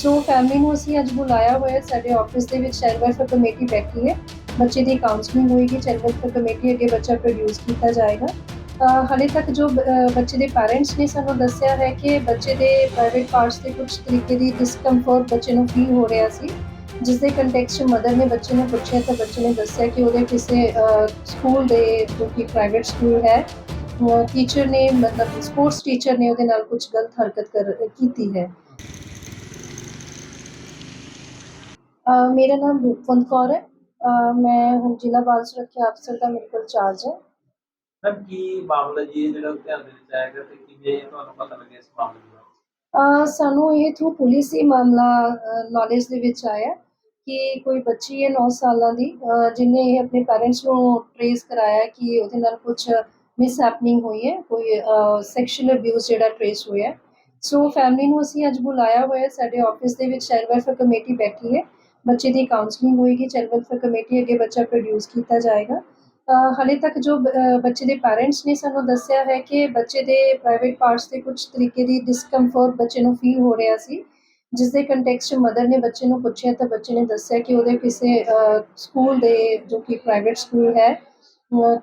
ਸੋ family ਨੂੰ ਅਸੀਂ ਅੱਜ ਬੁਲਾਇਆ ਹੋਇਆ ਹੈ। ਸਾਡੇ ਆਫਿਸ ਦੇ ਵਿੱਚ ਚਾਈਲਡ ਵੈਲਫੇਅਰ ਕਮੇਟੀ ਬੈਠੀ ਹੈ ਬੱਚੇ ਦੀ ਕਾਉਂਸਲਿੰਗ ਹੋਏਗੀ ਚਾਈਲਡ ਵੈਲਫੇਅਰ ਕਮੇਟੀ ਅੱਗੇ ਬੱਚਾ ਪ੍ਰੋਡਿਊਸ ਕੀਤਾ ਜਾਏਗਾ ਅ, ਹਾਲੇ ਤੱਕ ਜੋ ਬ- ਅ, ਬੱਚੇ ਦੇ ਪੈਰੈਂਟਸ ਨੇ ਸਾਨੂੰ ਦੱਸਿਆ ਹੈ ਕਿ ਬੱਚੇ ਦੇ ਪ੍ਰਾਈਵੇਟ ਪਾਰਟਸ ਤੇ ਕੁਝ ਤਰੀਕੇ ਦੀ ਡਿਸਕੰਫਰਟ ਬੱਚੇ ਨੂੰ ਫੀਲ ਹੋ ਰਿਹਾ ਸੀ ਜਿਸ ਦੇ ਕੰਟੈਕਸਟ 'ਚ ਮਦਰ ਨੇ ਬੱਚੇ ਨੂੰ ਪੁੱਛਿਆ ਤਾਂ ਬੱਚੇ ਨੇ ਦੱਸਿਆ ਕਿ ਉਹਦੇ ਕਿਸੇ ਅ, ਸਕੂਲ ਦੇ ਜੋ ਕਿ ਪ੍ਰਾਈਵੇਟ ਸਕੂਲ ਹੈ ਟੀਚਰ ਨੇ ਮਤਲਬ ਸਪੋਰਟਸ ਟੀਚਰ ਨੇ ਉਹਦੇ ਨਾਲ ਕੁਝ ਗਲਤ ਹਰਕਤ ਕਰ ਕੀਤੀ ਹੈ ਮੇਰਾ ਨਾਮ ਰੂਪਵੰਤ ਕੌਰ ਹੈ ਮੈਂ ਹੁਣ ਜ਼ਿਲ੍ਹਾ ਬਾਲ ਸੁਰੱਖਿਆ ਅਫਸਰ ਦਾ ਮੇਰੇ ਕੋਲ ਚਾਰਜ ਹੈ ਮੈਮ ਕੀ ਮਾਮਲਾ ਜੀ ਇਹ ਜਿਹੜਾ ਧਿਆਨ ਦੇ ਵਿੱਚ ਆਏਗਾ ਤੇ ਕਿਵੇਂ ਤੁਹਾਨੂੰ ਪਤਾ ਲੱਗਿਆ ਇਸ ਮਾਮਲੇ ਦੇ ਸਾਨੂੰ ਇਹ ਥਰੂ ਪੁਲਿਸ ਹੀ ਮਾਮਲਾ ਨੌਲੇਜ ਦੇ ਵਿੱਚ ਆਇਆ ਕਿ ਕੋਈ ਬੱਚੀ ਹੈ 9 ਸਾਲਾਂ ਦੀ ਅ, ਜਿਹਨੇ ਇਹ ਆਪਣੇ ਪੈਰੈਂਟਸ ਨੂੰ ਟ੍ਰੇਸ ਕਰਾਇਆ ਕਿ ਉਹਦੇ ਨਾਲ ਕੁਝ ਮਿਸ ਹੈਪਨਿੰਗ ਹੋਈ ਹੈ ਕੋਈ ਸੈਕਸ਼ੂਅਲ ਅਬਿਊਜ਼ ਜਿਹੜਾ ਟ੍ਰੇਸ ਹੋਇਆ। ਸੋ ਫੈਮਿਲੀ ਨੂੰ ਅਸੀਂ ਅੱਜ ਬੁਲਾਇਆ ਹੋਇਆ। ਸਾਡੇ ਆਫਿਸ ਦੇ ਵਿੱਚ ਵੈਲਫੇਅਰ ਕਮੇਟੀ ਬੈਠੀ ਹੈ ਬੱਚੇ ਦੀ ਕਾਉਂਸਲਿੰਗ ਹੋਏਗੀ ਚਾਈਲਡ ਵੈਲਫੇਅਰ ਕਮੇਟੀ ਅੱਗੇ ਬੱਚਾ ਪ੍ਰੋਡਿਊਸ ਕੀਤਾ ਜਾਏਗਾ। ਅ, ਹਾਲੇ ਤੱਕ ਜੋ ਬੱਚੇ ਦੇ ਪੈਰੈਂਟਸ ਨੇ ਸਾਨੂੰ ਦੱਸਿਆ ਹੈ ਕਿ ਬੱਚੇ ਦੇ ਪ੍ਰਾਈਵੇਟ ਪਾਰਟਸ ਤੇ ਕੁਝ ਤਰੀਕੇ ਦੀ ਡਿਸਕੰਫਰਟ ਬੱਚੇ ਨੂੰ ਫੀਲ ਹੋ ਰਿਹਾ ਸੀ ਜਿਸ ਦੇ ਕੰਟੈਕਸਟ 'ਚ ਮਦਰ ਨੇ ਬੱਚੇ ਨੂੰ ਪੁੱਛਿਆ ਤਾਂ ਬੱਚੇ ਨੇ ਦੱਸਿਆ ਕਿ ਉਹਦੇ ਕਿਸੇ ਸਕੂਲ ਦੇ ਜੋ ਕਿ ਪ੍ਰਾਈਵੇਟ ਸਕੂਲ ਹੈ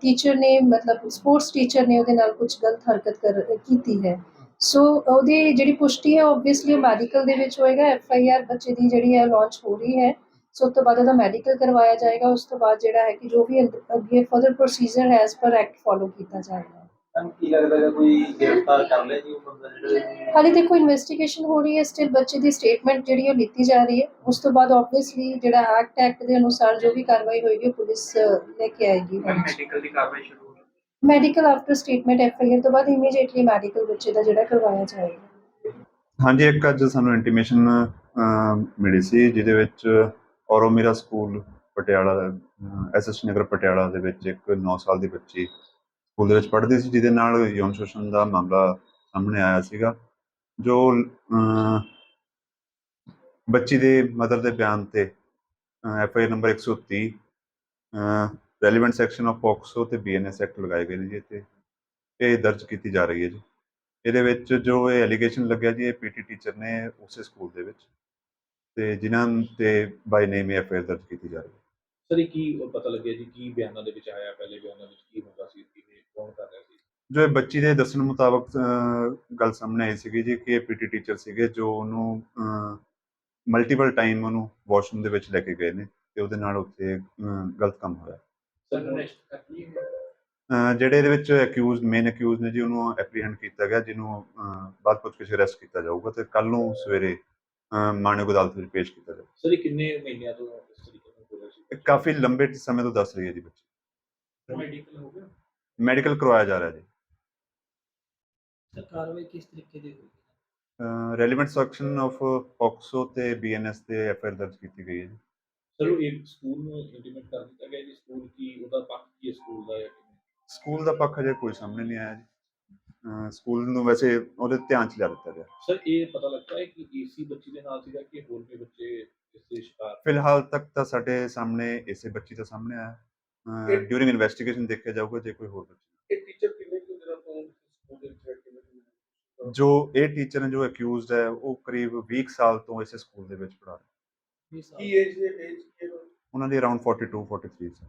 ਟੀਚਰ ਨੇ ਮਤਲਬ ਸਪੋਰਟਸ ਟੀਚਰ ਨੇ ਉਹਦੇ ਨਾਲ ਕੁਝ ਗਲਤ ਹਰਕਤ ਕਰ ਕੀਤੀ ਹੈ। ਸੋ ਉਹਦੀ ਜਿਹੜੀ ਪੁਸ਼ਟੀ ਹੈ ਆਬਵੀਅਸਲੀ ਮੈਡੀਕਲ ਦੇ ਵਿੱਚ ਹੋਏਗਾ ਐਫ ਆਈ ਆਰ ਬੱਚੇ ਦੀ ਜਿਹੜੀ ਹੈ ਲਾਂਚ ਹੋ ਰਹੀ ਹੈ। ਸੋ ਉਸ ਤੋਂ ਬਾਅਦ ਉਹਦਾ ਮੈਡੀਕਲ ਕਰਵਾਇਆ ਜਾਏਗਾ। ਉਸ ਤੋਂ ਬਾਅਦ ਜਿਹੜਾ ਹੈ ਕਿ ਜੋ ਵੀ ਅੱਗ- ਫਰਦਰ ਪ੍ਰੋਸੀਜਰ ਹੈ ਐਸ ਪਰ ਐਕਟ ਫੋਲੋ ਕੀਤਾ ਜਾਏਗਾ। ਕੀ ਲੱਗਦਾ ਹੈ ਕੋਈ ਗ੍ਰਿਫਤਾਰ ਕਰ ਲਿਆ ਜੀ ਉਹ ਬੰਦਾ ਜਿਹੜਾ ਹਾਲੇ ਦੇਖੋ ਇਨਵੈਸਟੀਗੇਸ਼ਨ ਹੋ ਰਹੀ ਹੈ। ਸਟਿਲ ਬੱਚੇ ਦੀ ਸਟੇਟਮੈਂਟ ਜਿਹੜੀ ਉਹ ਲਿੱਤੀ ਜਾ ਰਹੀ ਹੈ। ਉਸ ਤੋਂ ਬਾਅਦ ਆਬਵੀਅਸਲੀ ਜਿਹੜਾ ਐਕਟ ਐਕਟ ਦੇ ਅਨੁਸਾਰ ਜੋ ਵੀ ਕਾਰਵਾਈ ਹੋਏਗੀ ਪੁਲਿਸ ਲੈ ਕੇ ਆਏਗੀ। ਮੈਡੀਕਲ ਦੀ ਕਾਰਵਾਈ ਸ਼ੁਰੂ ਮੈਡੀਕਲ ਆਫਟਰ ਸਟੇਟਮੈਂਟ ਐਫ ਤੋਂ ਬਾਅਦ ਇਮੀਡੀਏਟਲੀ ਮੈਡੀਕਲ ਬੱਚੇ ਦਾ ਜਿਹੜਾ ਕਰਵਾਇਆ ਜਾਏਗਾ। ਹਾਂਜੀ, ਇੱਕ ਅੱਜ ਸਾਨੂੰ ਇੰਟੀਮੇਸ਼ਨ ਮਿਲੀ ਸੀ, ਜਿਹਦੇ ਵਿੱਚ ਔਰੋਮੀਰਾ ਸਕੂਲ ਪਟਿਆਲਾ ਐਸਐਸ ਨਗਰ ਪਟਿਆਲਾ ਦੇ ਵਿੱਚ ਇੱਕ 9 ਸਾਲ ਦੀ ਬੱਚੀ ਸਕੂਲ ਦੇ ਵਿੱਚ ਪੜ੍ਹਦੀ ਸੀ, ਜਿਹਦੇ ਨਾਲ ਯੌਨ ਸ਼ੋਸ਼ਣ ਦਾ ਮਾਮਲਾ ਸਾਹਮਣੇ ਆਇਆ ਸੀਗਾ, ਜੋ ਬੱਚੀ ਦੇ ਮਦਰ ਦੇ ਬਿਆਨ ਤੇ F I number 130 relevant section of POCSO ਤੇ ਬੀਐਨਐਸ ਐਕਟ ਲਗਾਏ ਗਏ ਨੇ ਜੀ ਤੇ ਇਹ ਦਰਜ ਕੀਤੀ ਜਾ ਰਹੀ ਹੈ ਜੀ। ਇਹਦੇ ਵਿੱਚ ਜੋ ਇਹ ਐਲੀਗੇਸ਼ਨ ਲੱਗਿਆ ਜੀ ਇਹ ਪੀਟੀ ਟੀਚਰ ਨੇ ਉਸੇ ਸਕੂਲ ਦੇ ਵਿੱਚ। ਤੇ ਜਿਨ੍ਹਾਂ ਤੇ ਬਾਈ ਨੇਮ ਐਫ ਆਈ ਦਰਜ ਕੀਤੀ ਜਾ ਰਹੀ ਹੈ। ਸਰ ਇਹ ਕੀ ਪਤਾ ਲੱਗਿਆ ਜੀ? ਕੀ ਬਿਆਨਾਂ ਦੇ ਵਿੱਚ ਆਇਆ? ਪਹਿਲੇ ਬਿਆਨਾਂ ਵਿੱਚ ਕੀ ਹੁੰਦਾ ਸੀ? ਕਿਵੇਂ ਕੌਣ ਕਰ ਰਿਹਾ ਸੀ? ਜੋ ਇਹ ਬੱਚੀ ਦੇ ਦੱਸਣ ਮੁਤਾਬਕ ਗੱਲ ਸਾਹਮਣੇ ਆਈ ਸੀਗੀ ਜੀ ਕਿ ਇਹ ਪੀਟੀ ਟੀਚਰ ਸੀਗੇ ਜੋ ਉਹਨੂੰ ਮਲਟੀਪਲ ਟਾਈਮ ਉਹਨੂੰ ਵਾਸ਼ਰੂਮ ਦੇ ਵਿੱਚ ਲੈ ਕੇ ਗਏ ਨੇ ਤੇ ਉਹਦੇ ਨਾਲ ਉੱਥੇ ਗਲਤ ਕੰਮ ਹੋਇਆ। ਸਰ ਅਰੈਸਟ ਕਰ ਲਈ ਹੈ? ਅਹ, ਜਿਹੜੇ ਇਹਦੇ ਵਿੱਚ ਅਕਿਊਜ਼ਡ ਮੇਨ ਅਕਿਊਜ਼ ਨੇ ਜੀ ਉਹਨੂੰ ਐਪਰੀਹੈਂਡ ਕੀਤਾ ਗਿਆ ਜਿਹਨੂੰ ਬਾਅਦ ਪੁੱਛ ਕੇ ਅਰੈਸਟ ਕੀਤਾ ਜਾਊਗਾ ਤੇ ਕੱਲ ਨੂੰ ਸਵੇਰੇ ਅਹ, ਮਾਣਯੋਗ ਅਦਾਲਤ ਵਿੱਚ ਪੇਸ਼ ਕੀਤਾ ਜਾਊਗਾ। ਸਰ ਇਹ ਕਿੰਨੇ ਮਹੀਨਿਆਂ ਤੋਂ ਇਸ ਤਰੀਕੇ ਨਾਲ ਹੋ ਰਿਹਾ ਸੀ? ਇਹ ਕਾਫੀ ਲੰਬੇ ਸਮੇਂ ਤੋਂ ਦੱਸ ਰਹੀ ਹੈ ਜੀ ਬੱਚੀ। ਮੈਡੀਕਲ ਹੋ ਗਿਆ? ਮੈਡੀਕਲ ਕਰਵਾਇਆ ਜਾ ਰਿਹਾ ਜੀ। ਸਰ ਕਾਰਵਾਈ ਕਿਸ ਤਰੀਕੇ ਦੀ ਹੋਈ? ਰੈਲੇਵੈਂਟ ਸੈਕਸ਼ਨ ਆਫ ਪੋਕਸੋ ਤੇ ਬੀਐਨਐਸ ਤੇ ਐਫਆਈਆਰ ਦਰਜ ਕੀਤੀ ਗਈ ਹੈ ਜੀ। ਉਹ ਇੱਕ ਸਕੂਲ ਨੂੰ ਇੰਟੀਮੇਟ ਕਰ ਦਿੱਤਾ ਗਿਆ ਜੀ। ਸਕੂਲ ਕੀ ਉਹਦਾ ਪੱਖ ਕੀ ਹੈ ਸਕੂਲ ਦਾ ਜਾਂ ਕਿਵੇਂ? ਸਕੂਲ ਦਾ ਪੱਖ ਅਜੇ ਕੋਈ ਸਾਹਮਣੇ ਨਹੀਂ ਆਇਆ ਜੀ। ਅਹ ਸਕੂਲ ਨੂੰ ਵੈਸੇ ਉਹਦੇ ਧਿਆਨ ਚ ਲਿਆ ਦਿੱਤਾ ਗਿਆ। ਸਰ ਇਹ ਪਤਾ ਲੱਗਦਾ ਹੈ ਕਿ ਏਸੀ ਬੱਚੀ ਦੇ ਨਾਲ ਸੀਗਾ ਕਿ ਹੋਰ ਵੀ ਬੱਚੇ ਇਸ ਦੇ ਸ਼ਿਕਾਰ? ਫਿਲਹਾਲ ਤੱਕ ਤਾਂ ਸਾਡੇ ਸਾਹਮਣੇ ਇਸੇ ਬੱਚੀ ਦਾ ਸਾਹਮਣੇ ਆਇਆ। ਇਹ- ਡਿਊਰਿੰਗ ਇਨਵੈਸਟੀਗੇਸ਼ਨ ਦੇਖਿਆ ਜਾਊਗਾ ਜੇ ਕੋਈ ਹੋਰ ਬੱਚੀ ਇਹ ਟੀਚਰ ਕਿੰਨੇ ਕੁ ਦਿਨਾਂ ਤੋਂ ਸਕੂਲ ਦੇ ਵਿੱਚ ਹੈ ਜੋ ਇਹ ਟੀਚਰ ਨੇ ਜੋ ਅਕਿਊਜ਼ਡ ਹੈ ਉਹ ਕਰੀਬ 20 ਸਾਲ ਤੋਂ ਇਸੇ ਸਕੂਲ ਦੇ ਵਿੱਚ ਪੜ੍ਹਾ ਰਹੇ। ਕੀ ਏਜ ਦੇ ਏਜ ਉਹਨਾਂ ਦੀ ਅਰਾਊਂਡ 42 43 ਸੀ